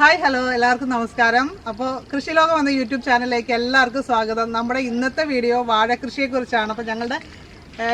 Hi hello എല്ലാവർക്കും നമസ്കാരം. അപ്പോൾ കൃഷി കൃഷിലോകം വന്ന യൂട്യൂബ് ചാനലിലേക്ക് എല്ലാവർക്കും സ്വാഗതം. നമ്മുടെ ഇന്നത്തെ വീഡിയോ വാഴ കൃഷിയെ കുറിച്ചാണ് അപ്പോൾ ഞങ്ങളുടെ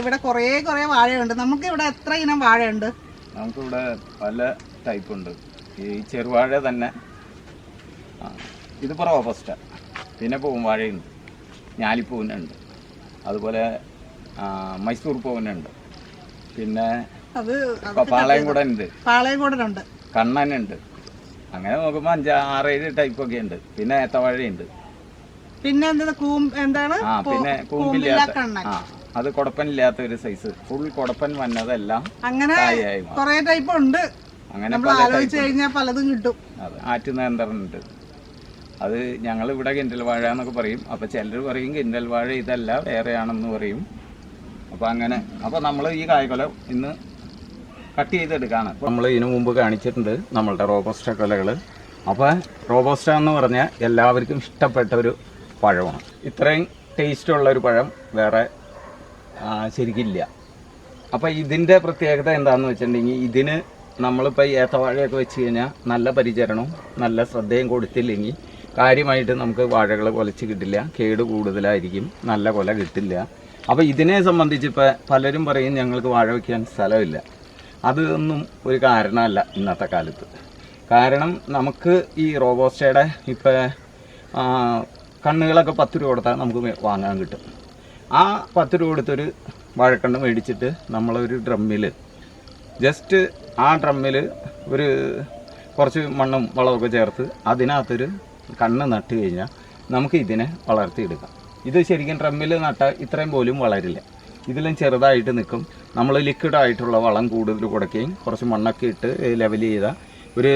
ഇവിടെ കുറേ കുറേ വാഴയുണ്ട്. നമുക്ക് ഇവിടെ എത്ര ഇനം വാഴയുണ്ട്? നമുക്കിവിടെ പല ടൈപ്പ് ഉണ്ട്. ഈ ചെറുവാഴ തന്നെ. ഇത് ഇതിപ്പോൾ ഫസ്റ്റ് പിന്നെ പൂവാഴയുണ്ട് ഞാലിപ്പൂവിനുണ്ട്. അതുപോലെ മൈസൂർ പൂവിനുണ്ട്. പിന്നെ അത് പാളയം കൂടനുണ്ട്. ഉണ്ട് പാളയംകോടനുണ്ട് കണ്ണനുണ്ട്. അങ്ങനെ നോക്കുമ്പോൾ അഞ്ച് ആറേഴ് ടൈപ്പ് ഒക്കെ ഉണ്ട്. പിന്നെ ഏത്തവാഴയുണ്ട്. പിന്നെ എന്താണ്? ആ പിന്നെ കൂമ്പില്ലാത്ത ആ അത് കുടപ്പനില്ലാത്ത ഒരു സൈസ് ഫുൾ കുടപ്പൻ വന്നതെല്ലാം അങ്ങനെ കുറേ ടൈപ്പ് ഉണ്ട്. അങ്ങനെ ആലോചിച്ച് കഴിഞ്ഞാൽ പലതും കിട്ടും. ആറ്റു ആറ്റുനേന്ത്രനുണ്ട് അത് ഞങ്ങൾ ഇവിടെ കിൻഡൽ വാഴ എന്നൊക്കെ പറയും. അപ്പോൾ ചിലർ പറയും കിൻഡൽ വാഴ ഇതല്ല വേറെയാണെന്ന് പറയും. അപ്പോൾ അങ്ങനെ അപ്പോൾ നമ്മൾ ഈ കായ്ക്കൊല ഇന്ന് കട്ട് ചെയ്തെടുക്കാണ് നമ്മൾ ഇതിനു മുമ്പ് കാണിച്ചിട്ടുണ്ട് നമ്മളുടെ റോബോസ്റ്റ കൊലകൾ അപ്പോൾ റോബോസ്റ്റ എന്ന് പറഞ്ഞാൽ എല്ലാവർക്കും ഇഷ്ടപ്പെട്ട ഒരു പഴമാണ്. ഇത്രയും ടേസ്റ്റ് ഉള്ള ഒരു പഴം വേറെ ശരിക്കില്ല. അപ്പോൾ ഇതിന്റെ പ്രത്യേകത എന്താണെന്ന് വെച്ചിട്ടുണ്ടെങ്കിൽ ഇതിന് നമ്മളിപ്പോൾ ഏത്തവാഴയൊക്കെ വെച്ച് കഴിഞ്ഞാൽ നല്ല പരിചരണവും നല്ല ശ്രദ്ധയും കൊടുത്തില്ലെങ്കിൽ കാര്യമായിട്ട് നമുക്ക് വാഴകൾ കൊലച്ച് കിട്ടില്ല. കേട് കൂടുതലായിരിക്കും. നല്ല കൊല കിട്ടില്ല. അപ്പോൾ ഇതിനെ സംബന്ധിച്ച് ഇപ്പോൾ പലരും പറയും ഞങ്ങൾക്ക് വാഴ വയ്ക്കാൻ സ്ഥലമില്ല. അതൊന്നും ഒരു കാരണമല്ല ഇന്നത്തെ കാലത്ത്. കാരണം നമുക്ക് ഈ റോബോസ്റ്റയുടെ ഇപ്പോൾ കണ്ണുകളൊക്കെ പത്ത് രൂപ കൊടുത്താൽ നമുക്ക് വാങ്ങാൻ കിട്ടും. ആ പത്ത് രൂപ കൊടുത്തൊരു വാഴക്കണ്ണ് മേടിച്ചിട്ട് നമ്മളൊരു ഡ്രമ്മിൽ ജസ്റ്റ് ആ ഡ്രമ്മിൽ ഒരു കുറച്ച് മണ്ണും വളമൊക്കെ ചേർത്ത് അതിനകത്തൊരു കണ്ണ് നട്ട് കഴിഞ്ഞാൽ നമുക്ക് ഇതിനെ വളർത്തിയെടുക്കാം. ഇത് ശരിക്കും ഡ്രമ്മിൽ നട്ടാൽ ഇത്രയും പോലും വളരില്ല. ഇതിലും ചെറുതായിട്ട് നിൽക്കും. നമ്മൾ ലിക്വിഡായിട്ടുള്ള വളം കൂടുതൽ കൊടുക്കുകയും കുറച്ച് മണ്ണൊക്കെ ഇട്ട് ലെവൽ ചെയ്ത ഒരു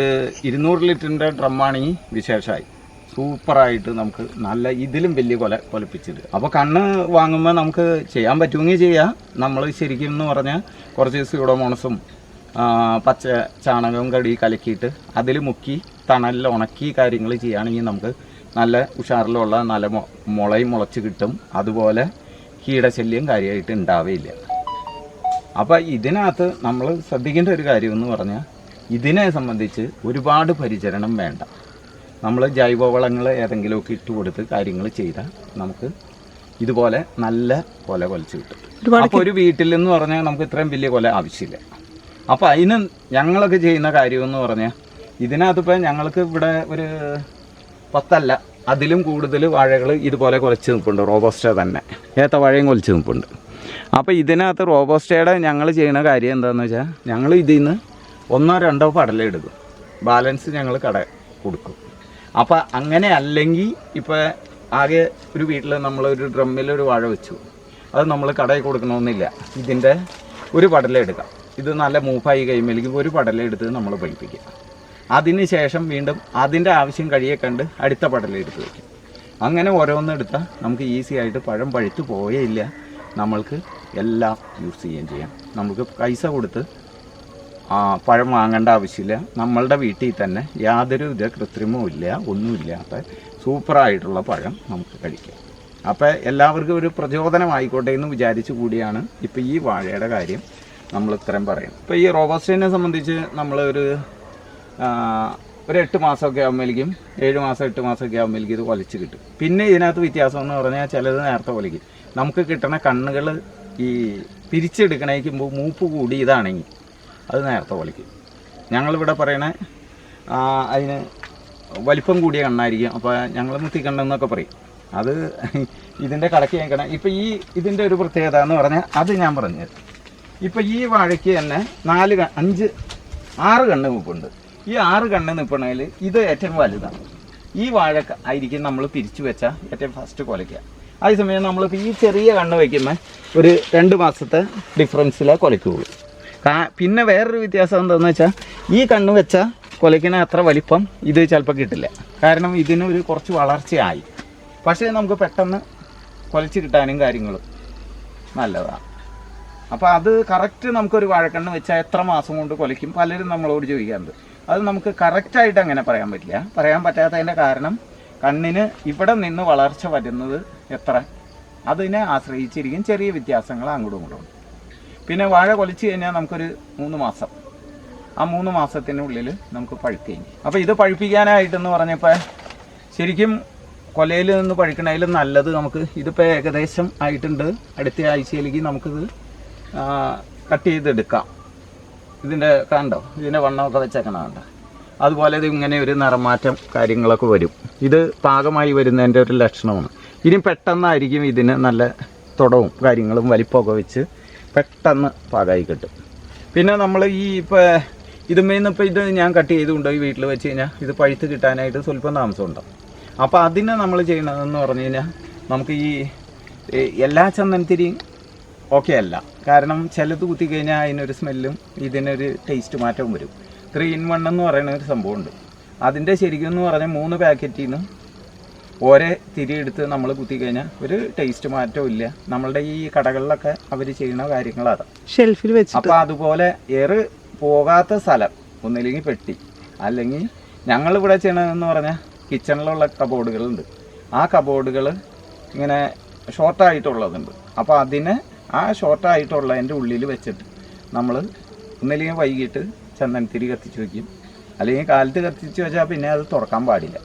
ഇരുന്നൂറ് ലിറ്ററിന്റെ ഡ്രമ്മാണ് ഈ വിശേഷമായി സൂപ്പറായിട്ട് നമുക്ക് നല്ല ഇതിലും വലിയ കൊല കൊലപ്പിച്ചത് അപ്പോൾ കണ്ണ് വാങ്ങുമ്പോൾ നമുക്ക് ചെയ്യാൻ പറ്റുമെങ്കിൽ ചെയ്യാം. നമ്മൾ ശരിക്കും എന്ന് പറഞ്ഞാൽ കുറച്ച് സ്യൂഡോമോണസും പച്ച ചാണകവും കടി കലക്കിയിട്ട് അതിൽ മുക്കി തണലിൽ ഉണക്കി കാര്യങ്ങൾ ചെയ്യുകയാണെങ്കിൽ നമുക്ക് നല്ല ഉഷാറിലുള്ള നല്ല മുളയും മുളച്ച് കിട്ടും. അതുപോലെ കീടശല്യം കാര്യമായിട്ട് ഉണ്ടാവുകയില്ല അപ്പോൾ ഇതിനകത്ത് നമ്മൾ ശ്രദ്ധിക്കേണ്ട ഒരു കാര്യം എന്ന് പറഞ്ഞാൽ ഇതിനെ സംബന്ധിച്ച് ഒരുപാട് പരിചരണം വേണ്ട. നമ്മൾ ജൈവവളങ്ങൾ ഏതെങ്കിലുമൊക്കെ ഇട്ട് കൊടുത്ത് കാര്യങ്ങൾ ചെയ്താൽ നമുക്ക് ഇതുപോലെ നല്ല കൊല കൊലച്ച് കിട്ടും. അപ്പോൾ ഒരു വീട്ടിൽ എന്ന് പറഞ്ഞാൽ നമുക്ക് ഇത്രയും വലിയ കൊല ആവശ്യമില്ല. അപ്പോൾ അതിന് ഞങ്ങളൊക്കെ ചെയ്യുന്ന കാര്യം എന്ന് പറഞ്ഞാൽ ഇതിനകത്തിപ്പോൾ ഞങ്ങൾക്ക് ഇവിടെ ഒരു പത്തല്ല അതിലും കൂടുതൽ വാഴകൾ ഇതുപോലെ കുലച്ച് നിൽപ്പുണ്ട് റോബോസ്റ്റ തന്നെ. ഏത്ത വാഴയും കുലച്ച് നിൽപ്പുണ്ട്. അപ്പോൾ ഇതിനകത്ത് റോബോസ്റ്റയുടെ ഞങ്ങൾ ചെയ്യുന്ന കാര്യം എന്താണെന്ന് വെച്ചാൽ ഞങ്ങൾ ഇതിൽ നിന്ന് ഒന്നോ രണ്ടോ പടല എടുക്കും. ബാലൻസ് ഞങ്ങൾ കട കൊടുക്കും. അപ്പോൾ അങ്ങനെ അല്ലെങ്കിൽ ഇപ്പോൾ ആകെ ഒരു വീട്ടിൽ നമ്മളൊരു ഡ്രമ്മിൽ ഒരു വാഴ വെച്ചു. അത് നമ്മൾ കടയിൽ കൊടുക്കണമെന്നില്ല. ഇതിന്റെ ഒരു പടല എടുക്കാം. ഇത് നല്ല മൂപ്പായി കഴിയുമ്പോഴേക്കും ഒരു പടല എടുത്ത് നമ്മൾ പഠിപ്പിക്കുക അതിന് ശേഷം വീണ്ടും അതിന്റെ ആവശ്യം കഴിയേ കണ്ട് അടുത്ത പടല എടുത്ത് വയ്ക്കും അങ്ങനെ ഓരോന്നെടുത്താൽ നമുക്ക് ഈസി ആയിട്ട് പഴം പഴുത്ത് ഇല്ല. നമ്മൾക്ക് എല്ലാം യൂസ് ചെയ്യുകയും ചെയ്യാം. നമുക്ക് പൈസ കൊടുത്ത് പഴം വാങ്ങേണ്ട ആവശ്യമില്ല. നമ്മളുടെ വീട്ടിൽ തന്നെ യാതൊരു വിധ കൃത്രിമവും ഇല്ല ഒന്നുമില്ലാത്ത സൂപ്പറായിട്ടുള്ള പഴം നമുക്ക് കഴിക്കാം. അപ്പോൾ എല്ലാവർക്കും ഒരു പ്രചോദനമായിക്കോട്ടെ എന്ന് വിചാരിച്ചു കൂടിയാണ് ഇപ്പോൾ ഈ വാഴയുടെ കാര്യം നമ്മൾ ഇത്രയും പറയുന്നത്. ഇപ്പോൾ ഈ റോബസ്റ്റിനെ സംബന്ധിച്ച് നമ്മൾ ഒരു എട്ട് മാസമൊക്കെ ആകുമ്പോഴേക്കും ഏഴ് മാസം എട്ട് മാസമൊക്കെ ആകുമ്പോഴേക്കും ഇത് കൊലച്ച് കിട്ടും. പിന്നെ ഇതിനകത്ത് വ്യത്യാസം എന്ന് പറഞ്ഞാൽ ചിലത് നേരത്തെ വലിക്കും. നമുക്ക് കിട്ടുന്ന കണ്ണുകൾ ഈ പിരിച്ചെടുക്കണേക്കുമ്പോൾ മൂപ്പ് കൂടി ഇതാണെങ്കിൽ അത് നേരത്തെ വലിക്കും. ഞങ്ങളിവിടെ പറയണ അതിന് വലിപ്പം കൂടിയ കണ്ണായിരിക്കും. അപ്പോൾ ഞങ്ങൾ മുത്തിക്കണ്ണെന്നൊക്കെ പറയും. അത് ഇതിന്റെ കടക്ക് കേൾക്കണം ഇപ്പം ഈ ഇതിന്റെ ഒരു പ്രത്യേകത എന്ന് പറഞ്ഞാൽ അത് ഞാൻ പറഞ്ഞത് ഇപ്പം ഈ വാഴയ്ക്ക് തന്നെ നാല് അഞ്ച് ആറ് കണ്ണ് നിൽപ്പുണ്ട് ഈ ആറ് കണ്ണ് നിൽപ്പണതിൽ ഇത് ഏറ്റവും വലുതാണ്. ഈ വാഴ ആയിരിക്കും നമ്മൾ പിരിച്ചു വെച്ചാൽ ഏറ്റവും ഫസ്റ്റ് കൊലയ്ക്കുക അതേസമയം നമ്മൾ ഈ ചെറിയ കണ്ണ് വയ്ക്കുമ്പോൾ ഒരു രണ്ട് മാസത്തെ ഡിഫറൻസിലേ കൊലയ്ക്കുള്ളൂ കാ പിന്നെ വേറൊരു വ്യത്യാസം എന്താണെന്ന് വെച്ചാൽ ഈ കണ്ണ് വെച്ചാൽ കൊലയ്ക്കണ അത്ര വലിപ്പം ഇത് ചിലപ്പോൾ കിട്ടില്ല. കാരണം ഇതിനൊരു കുറച്ച് വളർച്ചയായി. പക്ഷേ നമുക്ക് പെട്ടെന്ന് കൊലച്ച് കിട്ടാനും കാര്യങ്ങളും നല്ലതാണ് അപ്പോൾ അത് കറക്റ്റ് നമുക്കൊരു വാഴക്കണ്ണ് വെച്ചാൽ എത്ര മാസം കൊണ്ട് കൊലയ്ക്കും പലരും നമ്മളോട് ചോദിക്കാറുണ്ട്. അത് നമുക്ക് കറക്റ്റായിട്ട് അങ്ങനെ പറയാൻ പറ്റില്ല. പറയാൻ പറ്റാത്തതിന്റെ കാരണം കണ്ണിന് ഇവിടെ നിന്ന് വളർച്ച വരുന്നത് എത്ര? അതിനെ ആശ്രയിച്ചിരിക്കും ചെറിയ വ്യത്യാസങ്ങൾ അങ്ങോട്ടും ഇങ്ങോട്ടും. പിന്നെ വാഴ കൊലിച്ച് കഴിഞ്ഞാൽ നമുക്കൊരു മൂന്ന് മാസം. ആ മൂന്ന് മാസത്തിനുള്ളിൽ നമുക്ക് ചെയ്യും. അപ്പോൾ ഇത് പഴുപ്പിക്കാനായിട്ടെന്ന് പറഞ്ഞപ്പോൾ ശരിക്കും കൊലയിൽ നിന്ന് പഴുക്കണതിലും നല്ലത് നമുക്ക് ഇതിപ്പോൾ ഏകദേശം ആയിട്ടുണ്ട്. അടുത്ത ആഴ്ചയിലേക്ക് നമുക്കിത് കട്ട് ചെയ്തെടുക്കാം. ഇതിന്റെ കണ്ടോ? ഇതിന്റെ വണ്ണമൊക്കെ വെച്ചേക്കണ കണ്ടോ അതുപോലെ ഇത് ഇങ്ങനെ ഒരു നിറമാറ്റം കാര്യങ്ങളൊക്കെ വരും. ഇത് പാകമായി വരുന്നതിന്റെ ഒരു ലക്ഷണമാണ്. ഇനി പെട്ടെന്നായിരിക്കും ഇതിന് നല്ല തുടവും കാര്യങ്ങളും വലിപ്പമൊക്കെ വെച്ച് പെട്ടെന്ന് പാകമായി കിട്ടും. പിന്നെ നമ്മൾ ഈ ഇപ്പോൾ ഇതുമേന്ന് ഇപ്പോൾ ഇത് ഞാൻ കട്ട് ചെയ്ത് കൊണ്ടുപോയി വീട്ടിൽ വെച്ച് കഴിഞ്ഞാൽ ഇത് പഴുത്ത് കിട്ടാനായിട്ട് സ്വല്പം താമസം ഉണ്ടാവും അപ്പോൾ അതിനെ നമ്മൾ ചെയ്യണതെന്ന് പറഞ്ഞു കഴിഞ്ഞാൽ നമുക്ക് ഈ ഈ എല്ലാ ചന്ദനത്തിരിയും ഓക്കെ അല്ല. കാരണം ചിലത് കുത്തി കഴിഞ്ഞാൽ അതിനൊരു സ്മെല്ലും ഇതിനൊരു ടേസ്റ്റ് മാറ്റവും വരും. ത്രീ ഇൻ വൺ എന്ന് പറയുന്ന ഒരു സംഭവമുണ്ട്. അതിന്റെ ശരിക്കും എന്ന് പറഞ്ഞാൽ മൂന്ന് പാക്കറ്റിൽ നിന്ന് ഓരോ തിരി എടുത്ത് നമ്മൾ കുത്തി കഴിഞ്ഞാൽ ഒരു ടേസ്റ്റ് മാറ്റവും ഇല്ല. നമ്മളുടെ ഈ കടകളിലൊക്കെ അവർ ചെയ്യുന്ന കാര്യങ്ങളാണ്. ഷെൽഫിൽ വെച്ച് അപ്പോൾ അതുപോലെ ഏറ് പോകാത്ത സ്ഥലം ഒന്നില്ലെങ്കിൽ പെട്ടി അല്ലെങ്കിൽ ഞങ്ങളിവിടെ ചെയ്യണതെന്ന് പറഞ്ഞാൽ കിച്ചണിലുള്ള കബോർഡുകളുണ്ട് ആ കബോർഡുകൾ ഇങ്ങനെ ഷോർട്ടായിട്ടുള്ളതുണ്ട് അപ്പോൾ അതിനെ ആ ഷോർട്ടായിട്ടുള്ളതിന്റെ ഉള്ളിൽ വെച്ചിട്ട് നമ്മൾ ഒന്നില്ലെങ്കിൽ വൈകിട്ട് ചന്ദനത്തിരി കത്തിച്ച് വയ്ക്കും അല്ലെങ്കിൽ കാലത്ത് കത്തിച്ച് വെച്ചാൽ പിന്നെ അത് തുറക്കാൻ പാടില്ല.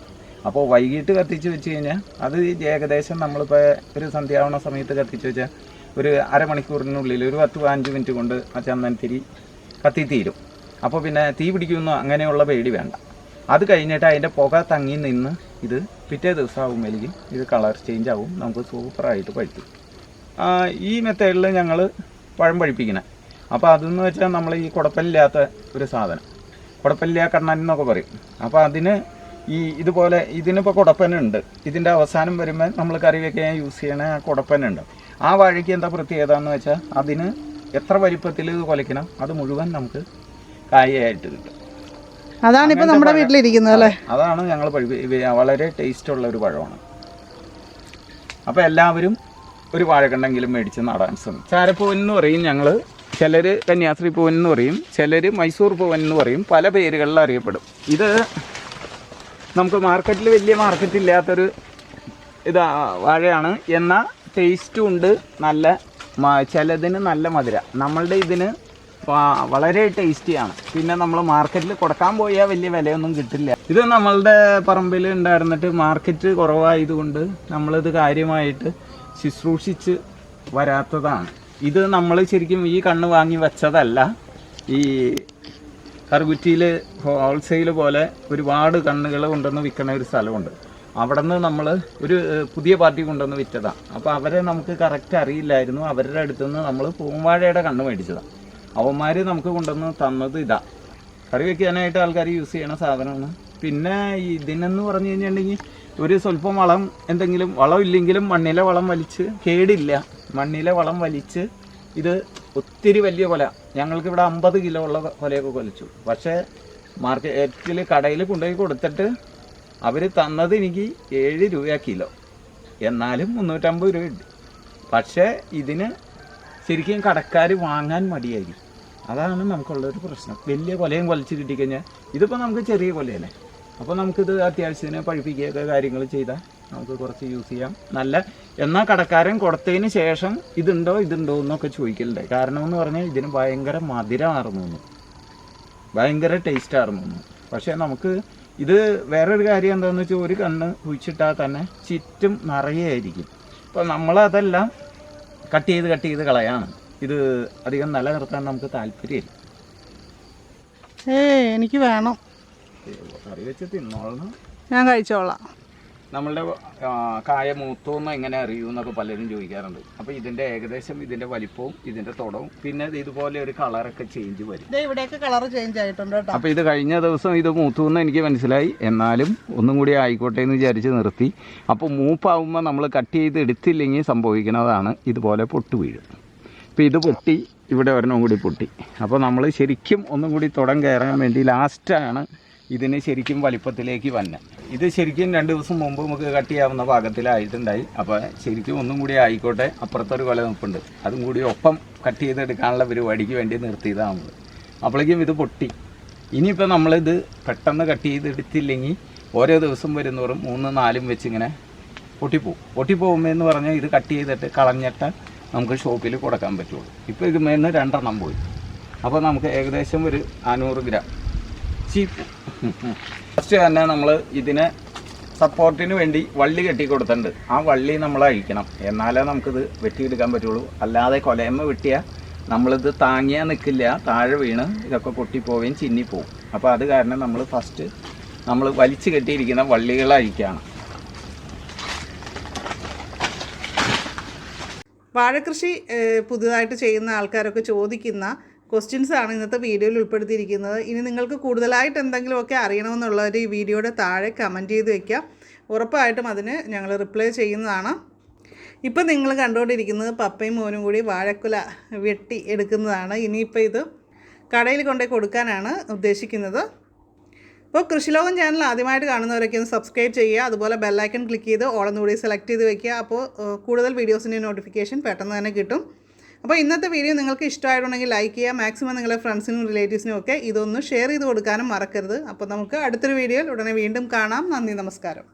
അപ്പോൾ വൈകിട്ട് കത്തിച്ച് വെച്ച് കഴിഞ്ഞാൽ അത് ഏകദേശം നമ്മളിപ്പോൾ ഒരു സന്ധ്യാവണ സമയത്ത് കത്തിച്ച് വെച്ചാൽ ഒരു അരമണിക്കൂറിനുള്ളിൽ ഒരു പത്ത് പതിനഞ്ച് മിനിറ്റ് കൊണ്ട് ആ ചന്ദനത്തിരി കത്തിത്തീരും അപ്പോൾ പിന്നെ തീ പിടിക്കുമെന്നോ അങ്ങനെയുള്ള പേടി വേണ്ട. അത് കഴിഞ്ഞിട്ട് അതിന്റെ പുക തങ്ങി നിന്ന് ഇത് പിറ്റേ ദിവസമാകുമ്പോഴേക്കും ഇത് കളർ ചേഞ്ച് ആവും. നമുക്ക് സൂപ്പറായിട്ട് ആ, ഈ മെത്തേഡിൽ ഞങ്ങൾ പഴം പഴിപ്പിക്കണം അപ്പോൾ അതെന്ന് വെച്ചാൽ നമ്മൾ ഈ കുടപ്പല്ലില്ലാത്ത ഒരു സാധനം. കുടപ്പല്ലിയ കണ്ണൻ എന്നൊക്കെ പറയും. അപ്പോൾ അതിന് ഈ ഇതുപോലെ ഇതിനിപ്പോൾ കുടപ്പനുണ്ട്. ഇതിന്റെ അവസാനം വരുമ്പോൾ നമ്മൾ കറി വെക്കാൻ യൂസ് ചെയ്യണ ആ കുടപ്പനുണ്ട്. ആ വാഴയ്ക്ക് എന്താ പ്രത്യേകത എന്ന് വെച്ചാൽ അതിന് എത്ര വലിപ്പത്തിൽ ഇത് കൊലയ്ക്കണം അത് മുഴുവൻ നമുക്ക് കായയായിട്ട് കിട്ടും. അതാണ് ഇപ്പോൾ നമ്മുടെ വീട്ടിലിരിക്കുന്നത് അല്ലേ? അതാണ് ഞങ്ങൾ വളരെ ടേസ്റ്റ് ഉള്ള ഒരു പഴമാണ്. അപ്പോൾ എല്ലാവരും ഒരു വാഴക്കണ്ടെങ്കിലും മേടിച്ച് നടാൻ ശ്രമിക്കും ചാരപ്പൂവൻ എന്ന് പറയും ഞങ്ങൾ ചിലർ കന്യാസ്ത്രീ പൂവൻ എന്ന് പറയും. ചിലർ മൈസൂർ പൂവൻ എന്ന് പറയും. പല പേരുകളിൽ അറിയപ്പെടും. ഇത് നമുക്ക് മാർക്കറ്റിൽ വലിയ മാർക്കറ്റ് ഇല്ലാത്തൊരു ഇതാ വാഴയാണ്. എന്നാൽ ടേസ്റ്റും ഉണ്ട്. നല്ല ചിലതിന് നല്ല മധുര. നമ്മളുടെ ഇതിന് വളരെ ടേസ്റ്റിയാണ് പിന്നെ നമ്മൾ മാർക്കറ്റിൽ കൊടുക്കാൻ പോയാൽ വലിയ വിലയൊന്നും കിട്ടില്ല. ഇത് നമ്മളുടെ പറമ്പിൽ ഉണ്ടായിരുന്നിട്ട് മാർക്കറ്റ് കുറവായതുകൊണ്ട് നമ്മളിത് കാര്യമായിട്ട് ശുശ്രൂഷിച്ച് വരാത്തതാണ്. ഇത് നമ്മൾ ശരിക്കും ഈ കണ്ണ് വാങ്ങി വെച്ചതല്ല. ഈ കറുകുറ്റിയിൽ ഹോൾസെയിൽ പോലെ ഒരുപാട് കണ്ണുകൾ കൊണ്ടുവന്ന് വിൽക്കുന്ന ഒരു സ്ഥലമുണ്ട്. അവിടെ നിന്ന് നമ്മൾ ഒരു പുതിയ പാർട്ടി കൊണ്ടുവന്ന് വിറ്റതാണ് അപ്പോൾ അവരെ നമുക്ക് കറക്റ്റ് അറിയില്ലായിരുന്നു. അവരുടെ അടുത്ത് നിന്ന് നമ്മൾ പൂമ്പാഴയുടെ കണ്ണ് മേടിച്ചതാണ് അവന്മാർ നമുക്ക് കൊണ്ടുവന്ന് തന്നത് ഇതാ. കറി വയ്ക്കാനായിട്ട് ആൾക്കാർ യൂസ് ചെയ്യണ സാധനമാണ്. പിന്നെ ഇതിനെന്ന് പറഞ്ഞു കഴിഞ്ഞിട്ടുണ്ടെങ്കിൽ ഒരു സ്വല്പം വളം എന്തെങ്കിലും വളം ഇല്ലെങ്കിലും മണ്ണിലെ വളം വലിച്ച് കേടില്ല. മണ്ണിലെ വളം വലിച്ച് ഇത് ഒത്തിരി വലിയ കൊല. ഞങ്ങൾക്ക് ഇവിടെ അമ്പത് കിലോ ഉള്ള കൊലയൊക്കെ കൊലച്ചു. പക്ഷേ മാർക്കറ്റിൽ കടയിൽ കൊണ്ടുപോയി കൊടുത്തിട്ട് അവർ തന്നത് എനിക്ക് ഏഴ് രൂപ കിലോ. എന്നാലും മുന്നൂറ്റമ്പത് രൂപ ഉണ്ട് പക്ഷേ ഇതിന് ശരിക്കും കടക്കാർ വാങ്ങാൻ മടിയായിരിക്കും. അതാണ് നമുക്കുള്ളൊരു പ്രശ്നം. വലിയ കൊലയും കൊലച്ച് കിട്ടിക്കഴിഞ്ഞാൽ ഇതിപ്പോൾ നമുക്ക് ചെറിയ കൊലയല്ലേ? അപ്പോൾ നമുക്കിത് അത്യാവശ്യത്തിന് പഴിപ്പിക്കുകയൊക്കെ കാര്യങ്ങൾ ചെയ്താൽ നമുക്ക് കുറച്ച് യൂസ് ചെയ്യാം. നല്ല എന്നാൽ കടക്കാരൻ കൊടുത്തതിന് ശേഷം ഇതുണ്ടോ ഇതുണ്ടോ എന്നൊക്കെ ചോദിക്കലുണ്ട്. കാരണം എന്ന് പറഞ്ഞാൽ ഇതിന് ഭയങ്കര മധുരമാർന്നു ഭയങ്കര ടേസ്റ്റ് ആർന്നു പക്ഷേ നമുക്ക് ഇത് വേറൊരു കാര്യം എന്താണെന്ന് വെച്ചാൽ ഒരു കണ്ണ് കുഴിച്ചിട്ടാൽ തന്നെ ചുറ്റും നിറയെ ആയിരിക്കും. അപ്പോൾ നമ്മളതെല്ലാം കട്ട് ചെയ്ത് കട്ട് ചെയ്ത് കളയാണ്. ഇത് അധികം നിലനിർത്താൻ നമുക്ക് താല്പര്യമില്ല. ഏ എനിക്ക് വേണം. കറി വെച്ച് തിന്നോളണം. ഞാൻ കഴിച്ചോളാം. നമ്മളുടെ കായ മൂത്തോന്ന് എങ്ങനെ അറിയൂ എന്നൊക്കെ പലരും ചോദിക്കാറുണ്ട്. അപ്പോൾ ഇതിന്റെ ഏകദേശം ഇതിന്റെ വലിപ്പവും ഇതിന്റെ തുടവും പിന്നെ ഇത് ഇതുപോലെ ഒരു കളറൊക്കെ ചേഞ്ച് വരും. ദേ ഇവിടെയൊക്കെ കളർ ചേഞ്ച് ആയിട്ടുണ്ട് കേട്ടോ. അപ്പോൾ ഇത് കഴിഞ്ഞ ദിവസം ഇത് മൂത്തു എന്ന് എനിക്ക് മനസ്സിലായി. എന്നാലും ഒന്നും കൂടി ആയിക്കോട്ടെ എന്ന് വിചാരിച്ച് നിർത്തി. അപ്പോൾ മൂപ്പാവുമ്പോൾ നമ്മൾ കട്ട് ചെയ്ത് എടുത്തില്ലെങ്കിൽ സംഭവിക്കുന്നതാണ് ഇതുപോലെ പൊട്ടു വീഴും. അപ്പോൾ ഇത് പൊട്ടി ഇവിടെ ഒരെണ്ണം കൂടി പൊട്ടി. അപ്പോൾ നമ്മൾ ശരിക്കും ഒന്നും കൂടി തുടം കയറാൻ വേണ്ടി ലാസ്റ്റാണ് ഇതിന് ശരിക്കും വലിപ്പത്തിലേക്ക് വന്നെ. ഇത് ശരിക്കും രണ്ട് ദിവസം മുമ്പ് നമുക്ക് കട്ട് ചെയ്യാവുന്ന പാകത്തിലായിട്ടുണ്ടായി. അപ്പോൾ ശരിക്കും ഒന്നും കൂടി ആയിക്കോട്ടെ അപ്പുറത്തൊരു കൊല നിൽപ്പുണ്ട് അതും കൂടി ഒപ്പം കട്ട് ചെയ്തെടുക്കാനുള്ള പരിപാടിക്ക് വേണ്ടി നിർത്തിയതാണ് നമ്മൾ അപ്പോഴേക്കും ഇത് പൊട്ടി. ഇനിയിപ്പോൾ നമ്മളിത് പെട്ടെന്ന് കട്ട് ചെയ്തെടുത്തില്ലെങ്കിൽ ഓരോ ദിവസം വരുന്നവരും മൂന്ന് നാലും വെച്ച് ഇങ്ങനെ പൊട്ടിപ്പോവും. പൊട്ടിപ്പോകുമ്പോൾ എന്ന് പറഞ്ഞാൽ ഇത് കട്ട് ചെയ്തിട്ട് കളഞ്ഞിട്ട് നമുക്ക് ഷോപ്പിൽ കൊടുക്കാൻ പറ്റുള്ളൂ. ഇപ്പോൾ ഇതുമേന്ന് രണ്ടെണ്ണം പോയി. അപ്പോൾ നമുക്ക് ഏകദേശം ഒരു നാനൂറ് ഗ്രാം ചീപ്പ് ഫസ്റ്റ് തന്നെ നമ്മൾ ഇതിനെ സപ്പോർട്ടിന് വേണ്ടി വള്ളി കെട്ടി കൊടുത്തിട്ടുണ്ട് ആ വള്ളി നമ്മൾ അഴിക്കണം. എന്നാലേ നമുക്കിത് വെട്ടിയെടുക്കാൻ പറ്റുള്ളൂ. അല്ലാതെ കൊലയമ്മ വെട്ടിയാൽ നമ്മളിത് താങ്ങിയാൽ നിൽക്കില്ല താഴെ വീണ് ഇതൊക്കെ പൊട്ടിപ്പോവുകയും ചിന്നിപ്പോവും. അപ്പോൾ അത് കാരണം നമ്മൾ ഫസ്റ്റ് നമ്മൾ വലിച്ചു കെട്ടിയിരിക്കുന്ന വള്ളികൾ അഴിക്കുകയാണ് വാഴക്കൃഷി പുതുതായിട്ട് ചെയ്യുന്ന ആൾക്കാരൊക്കെ ചോദിക്കുന്ന ക്വസ്റ്റ്യൻസ് ആണ് ഇന്നത്തെ വീഡിയോയിൽ ഉൾപ്പെടുത്തിയിരിക്കുന്നത്. ഇനി നിങ്ങൾക്ക് കൂടുതലായിട്ട് എന്തെങ്കിലുമൊക്കെ അറിയണമെന്നുള്ളവർ ഈ വീഡിയോയുടെ താഴെ കമന്റ് ചെയ്ത് വെക്കുക ഉറപ്പായിട്ടും അതിന് ഞങ്ങൾ റിപ്ലൈ ചെയ്യുന്നതാണ്. ഇപ്പം നിങ്ങൾ കണ്ടുകൊണ്ടിരിക്കുന്നത് പപ്പയും മോനും കൂടി വാഴക്കുല വെട്ടി എടുക്കുന്നതാണ്. ഇനിയിപ്പോൾ ഇത് കടയിൽ കൊണ്ടുപോയി കൊടുക്കാനാണ് ഉദ്ദേശിക്കുന്നത്. അപ്പോൾ കൃഷിലോകം ചാനൽ ആദ്യമായിട്ട് കാണുന്നവരൊക്കെ ഒന്ന് സബ്സ്ക്രൈബ് ചെയ്യുക. അതുപോലെ ബെല്ലൈക്കൺ ക്ലിക്ക് ചെയ്ത് ഓളം കൂടി സെലക്ട് ചെയ്ത് വയ്ക്കുക അപ്പോൾ കൂടുതൽ വീഡിയോസിന്റെ നോട്ടിഫിക്കേഷൻ പെട്ടെന്ന് തന്നെ കിട്ടും. അപ്പോൾ ഇന്നത്തെ വീഡിയോ നിങ്ങൾക്ക് ഇഷ്ടമായിട്ടുണ്ടെങ്കിൽ ലൈക്ക് ചെയ്യുക. മാക്സിമം നിങ്ങളുടെ ഫ്രണ്ട്സിനും റിലേറ്റീവ്സിനും ഒക്കെ ഇതൊന്ന് ഷെയർ ചെയ്ത് കൊടുക്കാനും മറക്കരുത്. അപ്പോൾ നമുക്ക് അടുത്തൊരു വീഡിയോയിൽ ഉടനെ വീണ്ടും കാണാം. നന്ദി നമസ്കാരം.